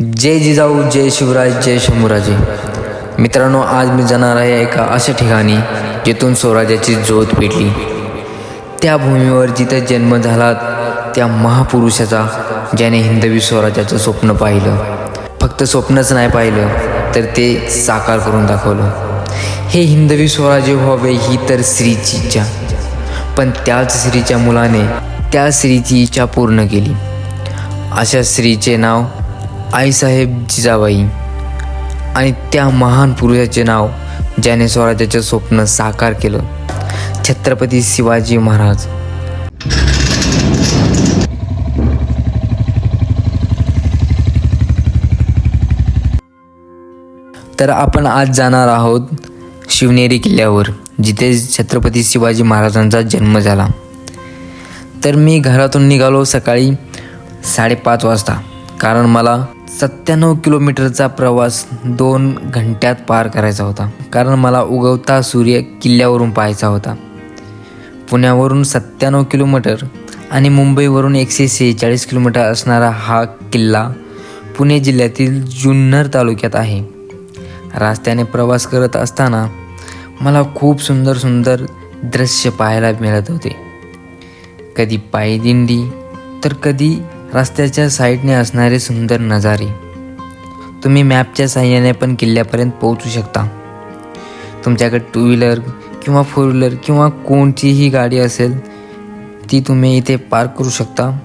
जय जिजाऊ जय शिवराज जय शंभूराजे. मित्रांनो आज मी जाणार आहे एका अशा ठिकाणी जिथून स्वराज्याची ज्योत पेटली. त्या भूमीवर जिथे जन्म झाला त्या महापुरुषाचा ज्याने हिंदवी स्वराज्याचं स्वप्न पाहिलं. फक्त स्वप्नच नाही पाहिलं तर ते साकार करून दाखवलं. हे हिंदवी स्वराज्य व्हावे ही तर स्त्रीची इच्छा. पण त्याच स्त्रीच्या मुलाने त्या स्त्रीची इच्छा पूर्ण केली. अशा स्त्रीचे नाव आईसाहेब जिजाबाई आणि त्या महान पुरुषाचे नाव ज्याने स्वराज्याचं स्वप्न साकार केलं. छत्रपती शिवाजी महाराज. तर आपण आज जाणार आहोत शिवनेरी किल्ल्यावर जिथे छत्रपती शिवाजी महाराजांचा जन्म झाला. तर मी घरातून निघालो सकाळी साडेपाच वाजता कारण मला सत्त्याण्णव किलोमीटरचा प्रवास दोन घंट्यात पार करायचा होता. कारण मला उगवता सूर्य किल्ल्यावरून पाहायचा होता. पुण्यावरून सत्त्याण्णव किलोमीटर आणि मुंबईवरून एकशे सेहेचाळीस किलोमीटर असणारा हा किल्ला पुणे जिल्ह्यातील जुन्नर तालुक्यात आहे. रस्त्याने प्रवास करत असताना मला खूप सुंदर सुंदर दृश्य पाहायला मिळत होते. कधी पायदिंडी तर कधी रस्त्याच्या साईडने असणारे सुंदर नजारे. तुम्ही मॅपच्या साह्याने पण किल्ल्यापर्यंत पोहोचू शकता. तुमच्याकडे टू व्हीलर किंवा फोर व्हीलर किंवा कोणतीही गाडी असेल ती तुम्ही इथे पार्क करू शकता.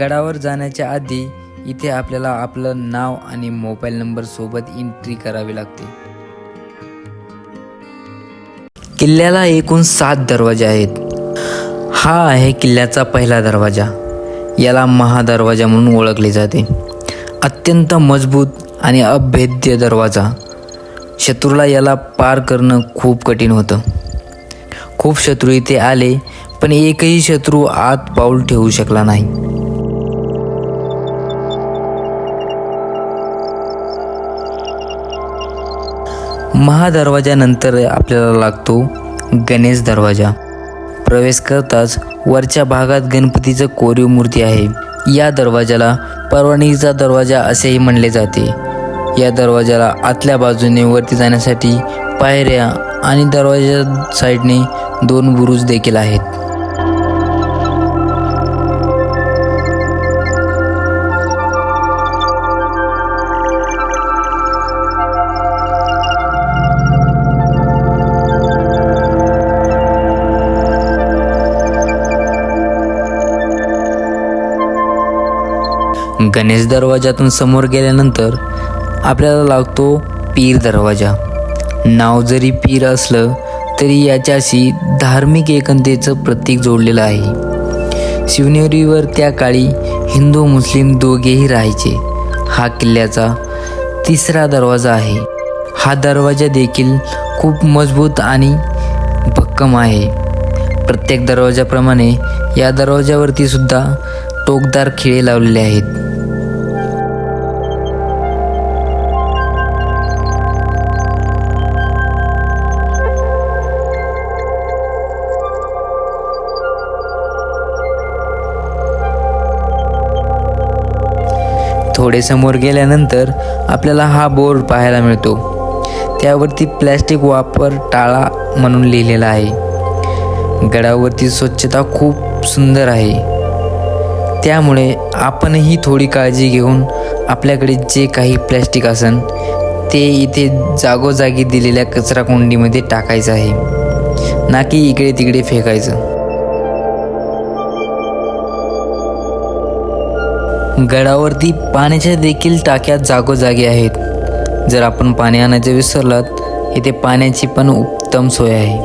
गडावर जाण्याच्या आधी इथे आपल्याला आपलं नाव आणि मोबाईल नंबर सोबत एंट्री करावी लागते. किल्ल्याला एकूण सात दरवाजे आहेत. हा आहे किल्ल्याचा पहिला दरवाजा. याला महादरवाजा म्हणून ओळखले जाते. अत्यंत मजबूत आणि अभेद्य दरवाजा. शत्रूला याला पार करणं खूप कठीण होतं. खूप शत्रू इथे आले पण एकही शत्रू आत पाऊल ठेवू शकला नाही. महादरवाजानंतर आपल्याला लागतो गणेश दरवाजा. प्रवेश करताच वरच्या भागात गणपतीचं कोरीव मूर्ती आहे. या दरवाजाला परवानगीचा दरवाजा असेही म्हणले जाते. या दरवाजाला आतल्या बाजूने वरती जाण्यासाठी पायऱ्या आणि दरवाजा साईडने दोन बुरुज देखील आहेत. गणेश दरवाजातून समोर गेल्यानंतर आपल्याला लागतो पीर दरवाजा. नाव जरी पीर असलं तरी याच्याशी धार्मिक एकतेचं प्रतीक जोडलेलं आहे. शिवनेरीवर त्या काळी हिंदू मुस्लिम दोघेही राहायचे. हा किल्ल्याचा तिसरा दरवाजा आहे. हा दरवाजा देखील खूप मजबूत आणि भक्कम आहे. प्रत्येक दरवाजाप्रमाणे या दरवाजावरती सुद्धा टोकदार खिळे लावलेले आहेत. थोडे समोर गेल्यानंतर आपल्याला हा बोर्ड पाहायला मिळतो. त्यावरती प्लॅस्टिक वापर टाळा म्हणून लिहिलेला आहे. गडावरती स्वच्छता खूप सुंदर आहे. त्यामुळे आपणही थोडी काळजी घेऊन आपल्याकडे जे काही प्लॅस्टिक असन ते इथे जागोजागी दिलेल्या कचराकुंडीमध्ये टाकायचं आहे. ना की इकडे तिकडे फेकायचं. गडावरती पाण्याच्या देखील टाक्या जागोजागी आहेत. जर आपण पाणी आणायचं विसरलात इथे पाण्याची पण उत्तम सोय आहे.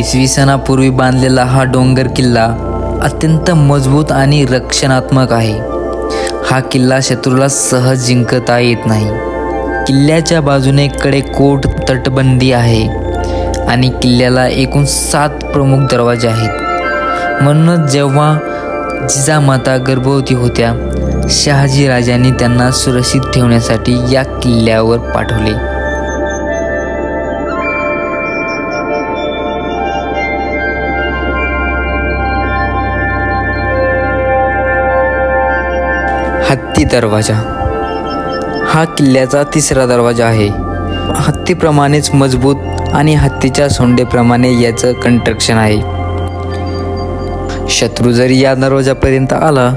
इसवी सणापूर्वी बांधलेला हा डोंगर किल्ला अत्यंत मजबूत आणि रक्षणात्मक आहे. हा किल्ला शत्रूला सहज जिंकता येत नाही. किल्ल्याच्या बाजूने कडे कोट तटबंदी आहे आणि किल्ल्याला एकूण सात प्रमुख दरवाजे आहेत. म्हणूनच जेव्हा जिजामाता गर्भवती होत्या. शहाजी राजांनी त्यांना सुरक्षित ठेवण्यासाठी या किल्ल्यावर पाठवले. हत्ती दरवाजा. हा किल्ल्याचा तिसरा दरवाजा आहे. हत्तीप्रमाणेच मजबूत आणि हत्तीच्या सोंडेप्रमाणे याचं कंस्ट्रक्शन आहे. शत्रू जरी या दरवाजापर्यंत आला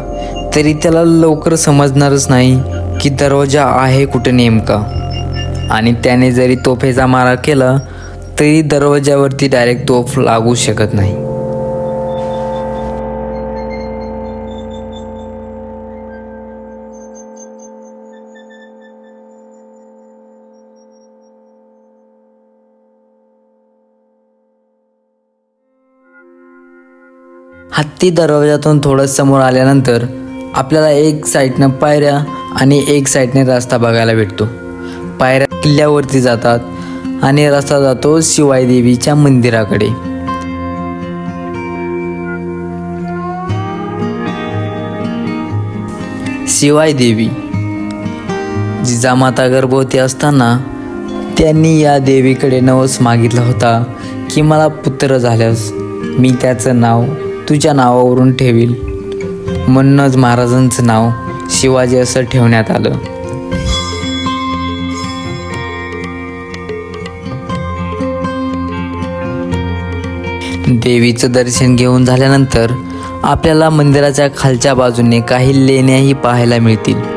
तरी त्याला लवकर समजणारच नाही की दरवाजा आहे कुठे नेमका. आणि त्याने जरी तोफेचा मारा केला तरी दरवाजावरती डायरेक्ट तोफ लागू शकत नाही. हत्ती दरवाजातून थोडं समोर आल्यानंतर आपल्याला एक साईडनं पायऱ्या आणि एक साईडने रस्ता बघायला भेटतो. पायऱ्या किल्ल्यावरती जातात आणि रस्ता जातो शिवाई देवीच्या मंदिराकडे. शिवाय देवी जिजामाता गर्भवती असताना त्यांनी या देवीकडे नवस मागितला होता की मला पुत्र झाल्यास मी त्याचं नाव तुझ्या नावावरून ठेवील. म्हणूनच महाराजांचं नाव शिवाजी असं ठेवण्यात आलं. देवीचं दर्शन घेऊन झाल्यानंतर आपल्याला मंदिराच्या खालच्या बाजूने काही लेण्याही पाहायला मिळतील.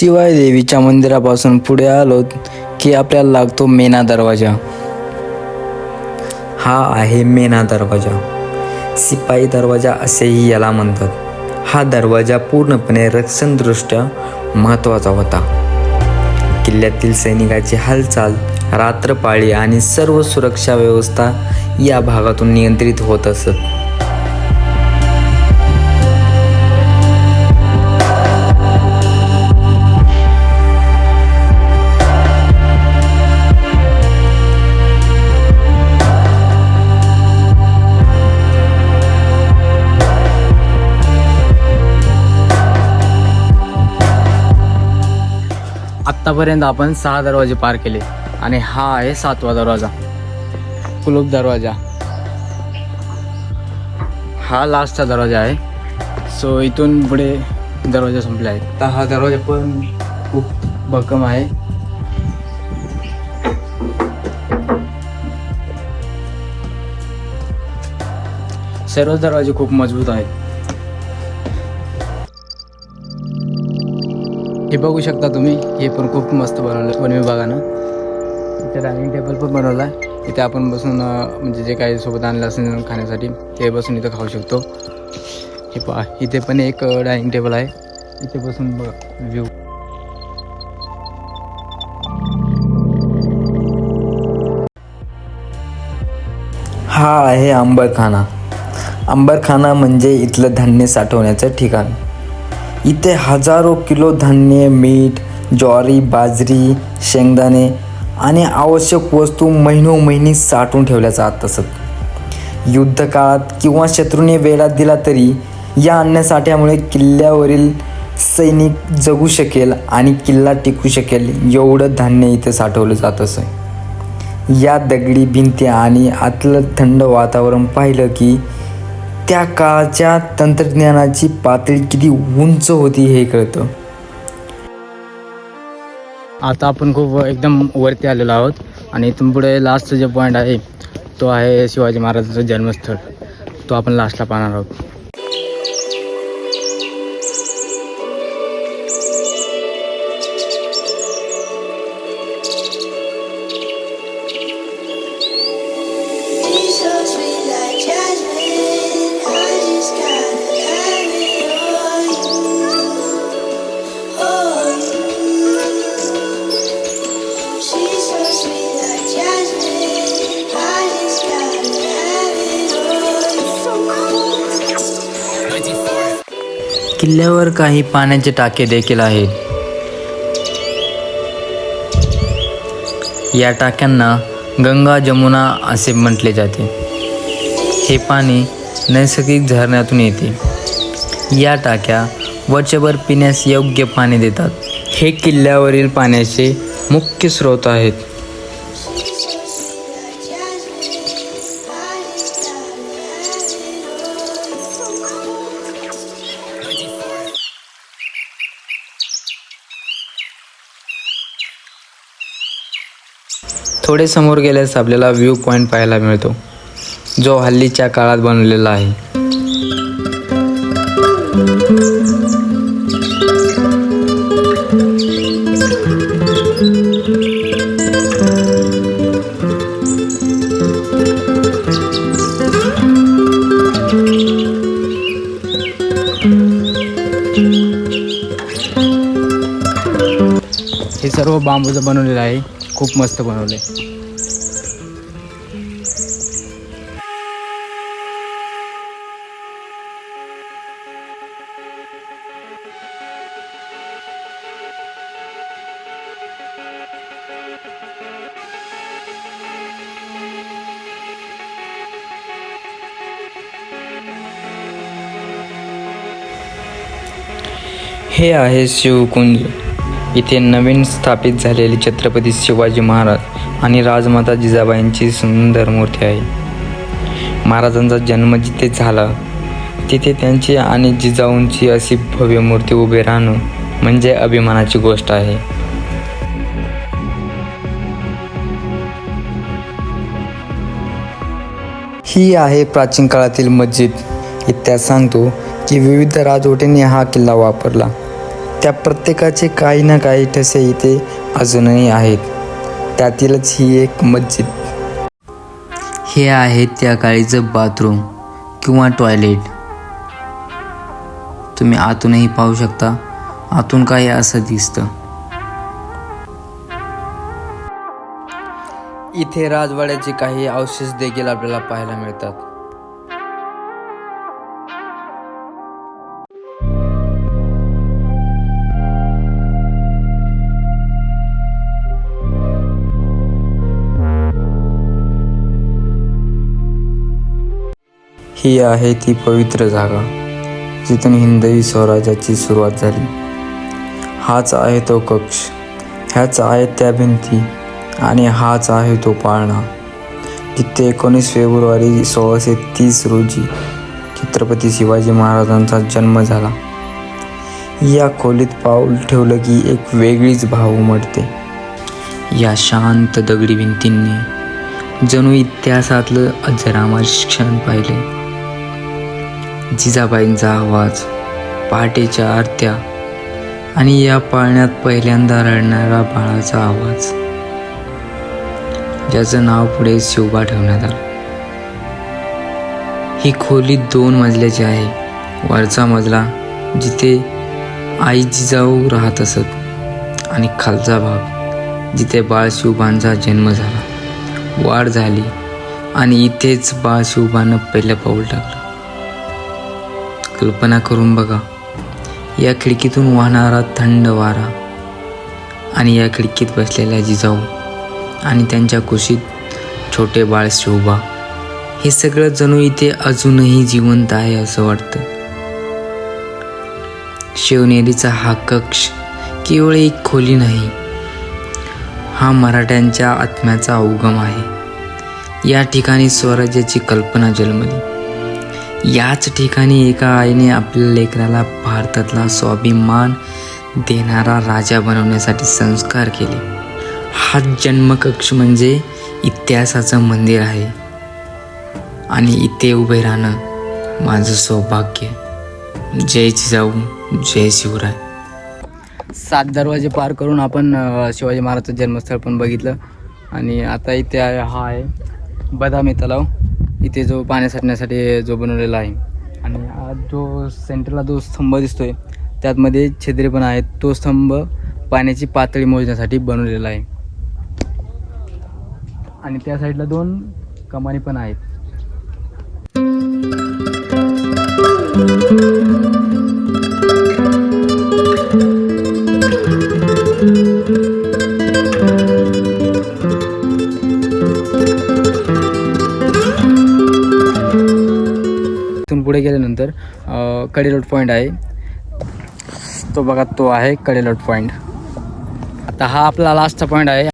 शिवाय देवीच्या मंदिरापासून पुढे आलो की आपल्याला लागतो मेना दरवाजा. हा आहे मेना दरवाजा. सिपाई दरवाजा असेही याला म्हणतात. हा दरवाजा पूर्णपणे रक्षणदृष्ट्या महत्त्वाचा होता. किल्ल्यातील सैनिकाची हालचाल रात्रपाळी आणि सर्व सुरक्षा व्यवस्था या भागातून नियंत्रित होत असत. आत्तापर्यंत आपण सहा दरवाजे पार केले आणि हा आहे सातवा दरवाजा. कुलूप दरवाजा. हा लास्टचा दरवाजा आहे. सो इथून पुढे दरवाजा संपले आहे तर हा दरवाजा पण खूप भक्कम आहे. सर्व दरवाजे खूप मजबूत आहेत. हे बघू शकता तुम्ही हे पण खूप मस्त बनवलं वन विभागानं इथे डायनिंग टेबल पण बनवला आहे. इथे आपण बसून म्हणजे जे काही सोबत आणलं असेल खाण्यासाठी ते बसून इथं खाऊ शकतो. हे पा इथे पण एक डायनिंग टेबल आहे. इथे बसून व्ह्यू हा आहे अंबरखाना अंबरखाना म्हणजे इथलं धान्य साठवण्याचं ठिकाण. इथे हजारो किलो धान्य मीठ ज्वारी बाजरी शेंगदाणे आणि आवश्यक वस्तू महिनोमहिनी साठवून ठेवल्या जात असत. युद्धकाळात किंवा शत्रूने वेळा दिला तरी या अन्नसाठ्यामुळे किल्ल्यावरील सैनिक जगू शकेल आणि किल्ला टिकू शकेल एवढं धान्य इथे साठवलं जात असं. या दगडी भिंती आणि आतलं थंड वातावरण पाहिलं की त्या काळच्या तंत्रज्ञानाची पातळी किती उंच होती हे कळतं. आता आपण खूप एकदम वरती आलेलो आहोत आणि इथून पुढे लास्टचा जो पॉईंट आहे तो आहे शिवाजी महाराजांचं जन्मस्थळ. तो आपण लास्टला पाहणार आहोत. किल्ल्यावर काही पाण्याचे टाके देखील आहेत. या टाक्यांना गंगा जमुना असे म्हटले जाते. हे पाणी नैसर्गिक झरण्यातून येते. या टाक्या वर्षभर पिण्यास योग्य पाणी देतात. हे किल्ल्यावरील पाण्याचे मुख्य स्रोत आहेत. थोडे समोर गेल्यास आपल्याला व्ह्यू पॉईंट पाहायला मिळतो. जो हल्लीच्या काळात बनवलेला आहे. हे सर्व बांबूचं बनवलेलं आहे. खूप मस्त बनवलं. हे आहे शिवकुंज. इथे नवीन स्थापित झालेले छत्रपती शिवाजी महाराज आणि राजमाता जिजाबाईंची सुंदर मूर्ती आहे. महाराजांचा जन्म जिथे झाला तिथे त्यांची आणि जिजाऊंची अशी भव्य मूर्ती उभे राहणं म्हणजे अभिमानाची गोष्ट आहे. ही आहे प्राचीन काळातील मस्जिद. इतिहास सांगतो की विविध राजवटींनी हा किल्ला वापरला. त्या प्रत्येकाचे काही ना काही ठसे इथे अजूनही आहेत. त्यातीलच ही एक मस्जिद. हे आहे त्या काळीचं बाथरूम किंवा टॉयलेट तुम्ही आतूनही पाहू शकता आतून काही असं दिसतं. इथे राजवाड्याचे काही अवशेष देखील आपल्याला पाहायला मिळतात. ही आहे ती पवित्र जागा जिथून हिंदवी स्वराज्याची सुरुवात झाली. हाच आहे तो कक्ष ह्याच आहेत त्या भिंती आणि हाच आहे तो पाळणा. जिथे एकोणीस फेब्रुवारी सोळाशे तीस रोजी छत्रपती शिवाजी महाराजांचा जन्म झाला या खोलीत पाऊल ठेवलं की एक वेगळीच भाव उमटते. या शांत दगडी भिंतींनी जणू इतिहासातलं अजरामर क्षण पाहिले. जिजाबाईंचा आवाज पहाटेच्या आरत्या आणि या पाळण्यात पहिल्यांदा रडणारा बाळाचा आवाज. ज्याचं नाव पुढे शिवबा ठेवण्यात आलं. ही खोली दोन मजल्याची आहे. वरचा मजला जिथे आई जिजाऊ राहत असत आणि खालचा भाग जिथे बाळ शिवबांचा जन्म झाला. वाढ झाली आणि इथेच बाळ शिवबानं पहिलं पाऊल टाकलं. कल्पना करून बघा. या खिडकीतून वाहणारा थंड वारा आणि या खिडकीत बसलेल्या जिजाऊ आणि त्यांच्या कुशीत छोटे बाळ शिवबा हे सगळं जणू इथे अजूनही जिवंत आहे असं वाटतं. शिवनेरीचा हा कक्ष केवळ एक खोली नाही हा मराठ्यांच्या आत्म्याचा उगम आहे. या ठिकाणी स्वराज्याची कल्पना जन्मली. याच ठिकाणी एका आईने आपल्या लेकराला भारतातला स्वाभिमान देणारा राजा बनवण्यासाठी संस्कार केले. हा जन्मकक्ष म्हणजे इतिहासाचं मंदिर आहे. आणि इथे उभे राहणं माझं सौभाग्य. जय जिजाऊ जय शिवराय. सात दरवाजे पार करून आपण शिवाजी महाराजचं जन्मस्थळ पण बघितलं. आणि आता इथे हा आहे बदामी तलाव. इथे जो पाणी साठण्यासाठी जो बनवलेला आहे. आणि जो सेंटरला जो स्तंभ दिसतोय त्यातमध्ये छिद्रे पण आहेत. तो स्तंभ पाण्याची पातळी मोजण्यासाठी बनवलेला आहे. आणि त्या साईडला दोन कमानी पण आहेत. पुढे गेल्यानंतर कडेलोट पॉईंट आहे. तो बघा तो आहे कडेलोट पॉईंट आता हा आपला लास्टचा पॉईंट आहे.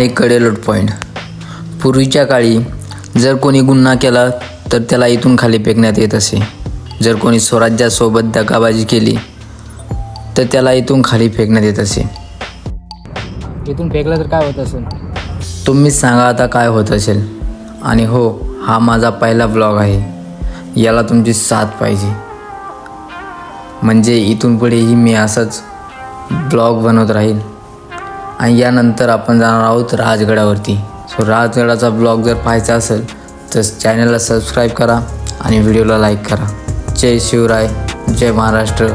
आहे कडेलोट पॉईंट पूर्वीच्या काळी जर कोणी गुन्हा केला तर त्याला इथून खाली फेकण्यात येत असे. जर कोणी स्वराज्यासोबत दगाबाजी केली तर त्याला इथून खाली फेकण्यात येत असे. इथून फेकलं तर काय होत असेल? तुम्हीच सांगा आता काय होत असेल. आणि हो हा माझा पहिला ब्लॉग आहे. याला तुमची साथ पाहिजे. म्हणजे इथून पुढेही मी असंच ब्लॉग बनवत राहील. आणि यानंतर आपण जाणार आहोत राजगडावरती. सो राजगडाचा ब्लॉग जर पाहायचा असेल तर चॅनलला सबस्क्राईब करा आणि व्हिडिओला लाईक करा. जय शिवराय जय महाराष्ट्र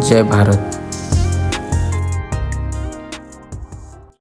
जय भारत.